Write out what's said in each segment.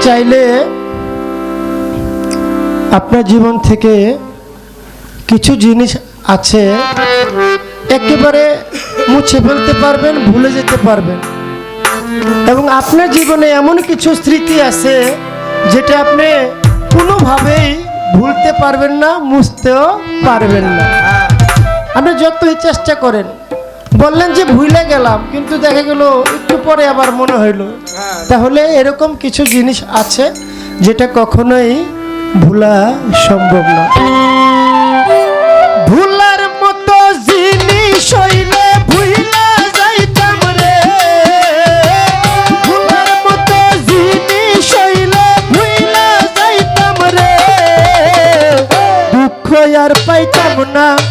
চাইলে আপনার জীবন থেকে কিছু জিনিস আছে একেবারে মুছে ফেলতে পারবেন ভুলে যেতে পারবেন। এবং আপনার জীবনে এমন কিছু স্মৃতি আছে যেটা আপনি কোনোভাবেই ভুলতে পারবেন না মুছতেও পারবেন না। হ্যাঁ। আপনি যতই চেষ্টা করেন বললেন যে ভুলে গেলাম কিন্তু দেখা গেল একটু পরে আবার মনে হইল। হ্যাঁ। তাহলে এরকম কিছু জিনিস আছে যেটা কখনোই ভুলা সম্ভব না। ভুলার মতো জিনিস হইলে ভুলা যাইতাম মতো যাইতাম আর পাইতাম না।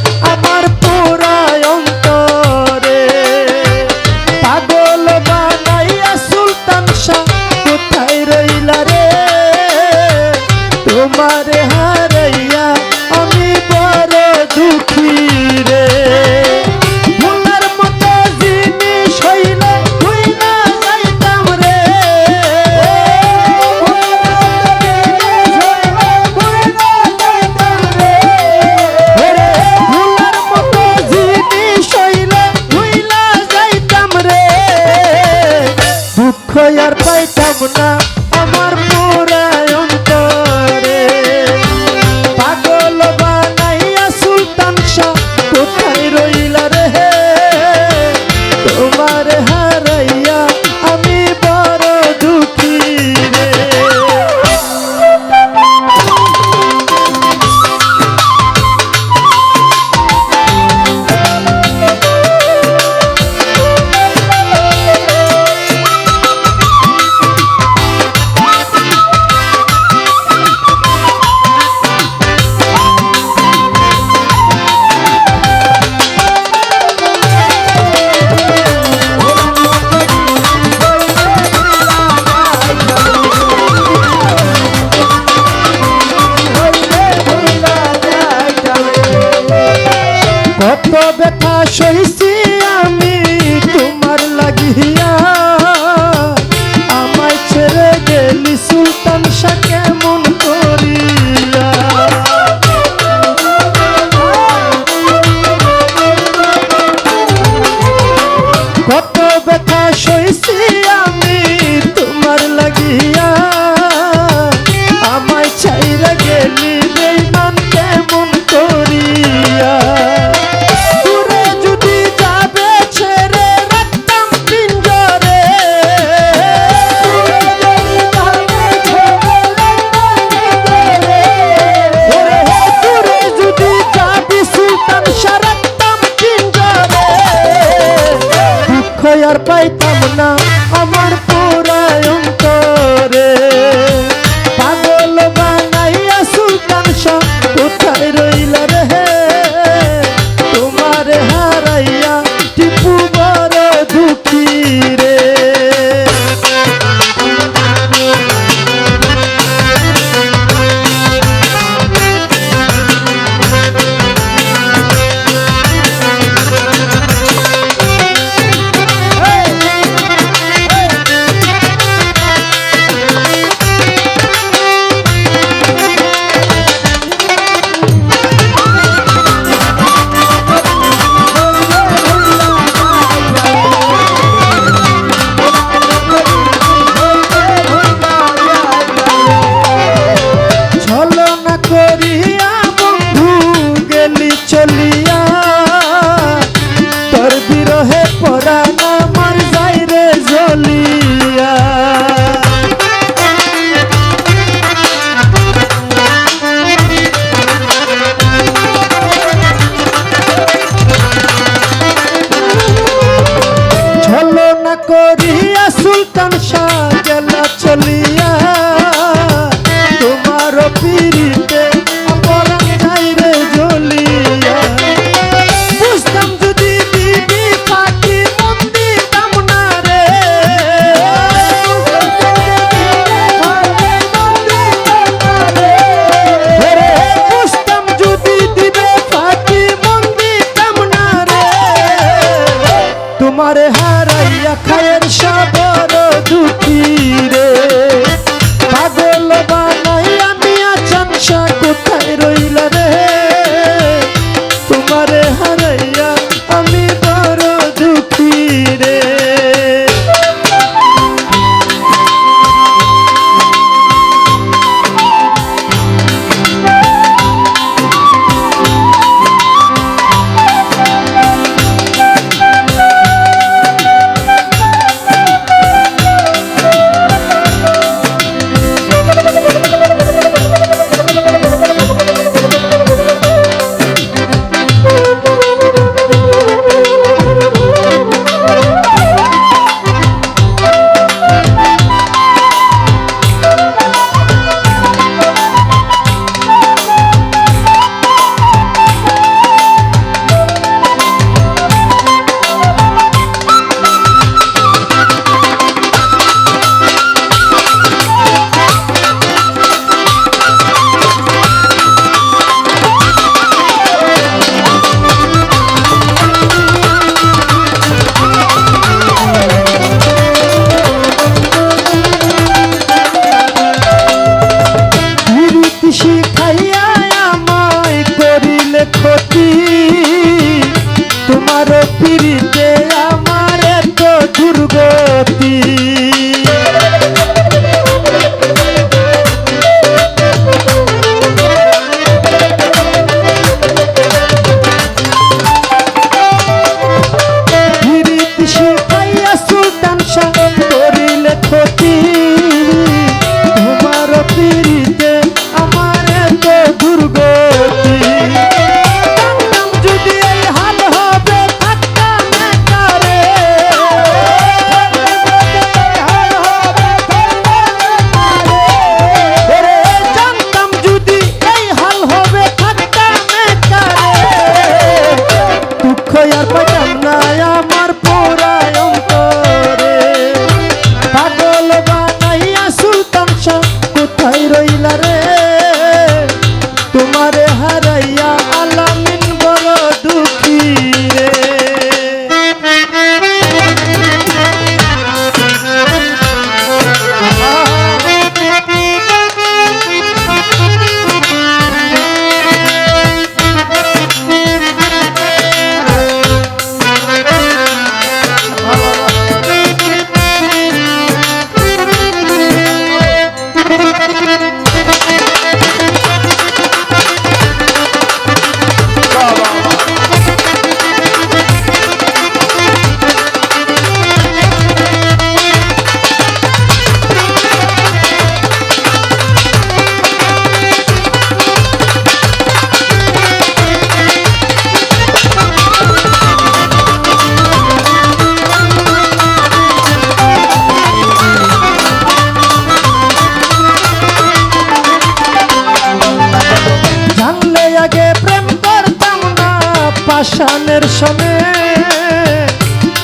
পাষাণের সনে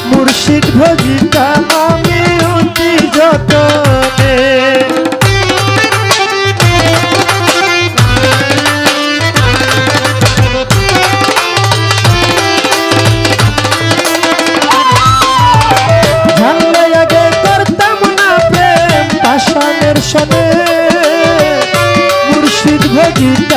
মুর্শিদ ভজিতাম আমি অতি যতনে। সনে মুর্শিদ ভজিতাম